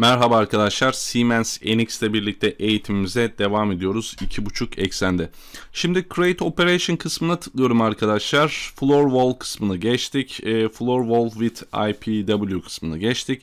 Merhaba arkadaşlar. Siemens NX ile birlikte eğitimimize devam ediyoruz. 2.5 eksende. Şimdi Create Operation kısmına tıklıyorum arkadaşlar. Floor Wall kısmını geçtik. E, floor Wall with IPW kısmını geçtik.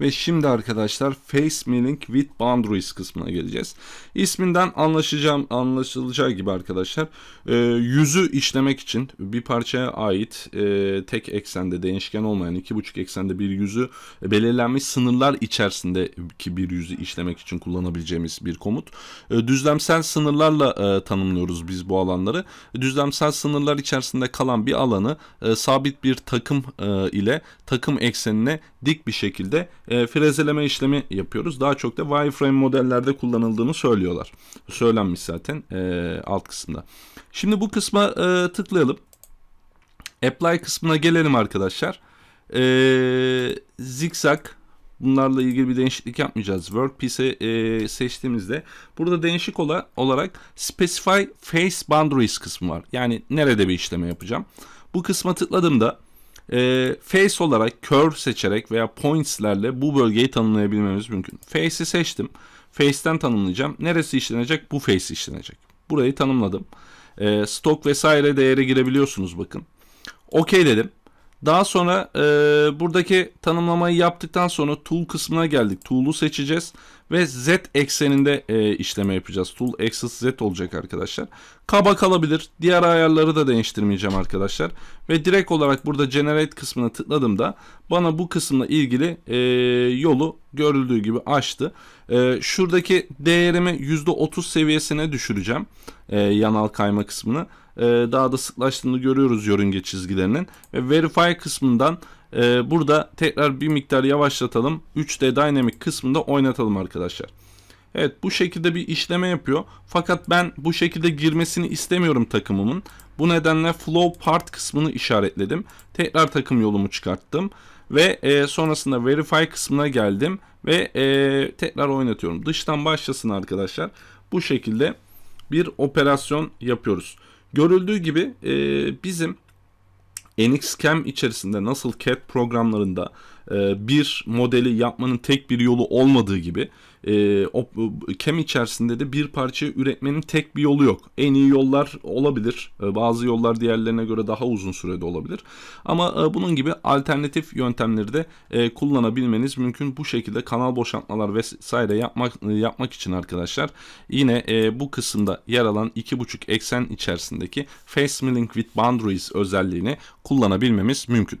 Ve şimdi arkadaşlar Face Milling with Boundaries kısmına geleceğiz. İsminden anlaşacağım, anlaşılacağı gibi arkadaşlar e, yüzü işlemek için bir parçaya ait e, tek eksende değişken olmayan iki buçuk eksende bir yüzü e, belirlenmiş sınırlar içerisindeki bir yüzü işlemek için kullanabileceğimiz bir komut. E, düzlemsel sınırlarla e, tanımlıyoruz biz bu alanları. Düzlemsel sınırlar içerisinde kalan bir alanı e, sabit bir takım e, ile takım eksenine dik bir şekilde e, frezeleme işlemi yapıyoruz. Daha çok da wireframe modellerde kullanıldığını söylüyorlar. Söylenmiş zaten e, alt kısımda. Şimdi bu kısma e, tıklayalım. Apply kısmına gelelim arkadaşlar. E, zigzag bunlarla ilgili bir değişiklik yapmayacağız. Workpiece'i e, seçtiğimizde burada değişik ola, olarak Specify Face Boundaries kısmı var. Yani nerede bir işleme yapacağım. Bu kısma tıkladığımda e, face olarak curve seçerek veya points'lerle bu bölgeyi tanımlayabilmemiz mümkün. Face'i seçtim. Face'ten tanımlayacağım. Neresi işlenecek? Bu face işlenecek. Burayı tanımladım. E, stok vesaire değere girebiliyorsunuz bakın. OK dedim. Daha sonra e, buradaki tanımlamayı yaptıktan sonra tool kısmına geldik. Tool'u seçeceğiz ve z ekseninde e, işleme yapacağız. Tool axis z olacak arkadaşlar. Kaba kalabilir. Diğer ayarları da değiştirmeyeceğim arkadaşlar. Ve direkt olarak burada generate kısmına tıkladığımda bana bu kısımla ilgili e, yolu görüldüğü gibi açtı. E, şuradaki değerimi %30 seviyesine düşüreceğim. E, yanal kayma kısmını e, daha da sıklaştığını görüyoruz yörünge çizgilerinin. Ve Verify kısmından e, burada tekrar bir miktar yavaşlatalım. 3D Dynamic kısmında oynatalım arkadaşlar. Evet bu şekilde bir işleme yapıyor. Fakat ben bu şekilde girmesini istemiyorum takımımın. Bu nedenle Flow Part kısmını işaretledim. Tekrar takım yolumu çıkarttım. Ve e, sonrasında Verify kısmına geldim. Ve e, tekrar oynatıyorum. Dıştan başlasın arkadaşlar. Bu şekilde bir operasyon yapıyoruz. Görüldüğü gibi e, bizim NXCam içerisinde nasıl CAD programlarında e, bir modeli yapmanın tek bir yolu olmadığı gibi e, o, CAM içerisinde de bir parça üretmenin tek bir yolu yok. En iyi yollar olabilir. E, bazı yollar diğerlerine göre daha uzun sürede olabilir. Ama bunun gibi alternatif yöntemleri de kullanabilmeniz mümkün. Bu şekilde kanal boşaltmalar vesaire yapmak yapmak için arkadaşlar yine bu kısımda yer alan 2.5 eksen içerisindeki Face Milling with Boundaries özelliğini kullanabilmemiz mümkün.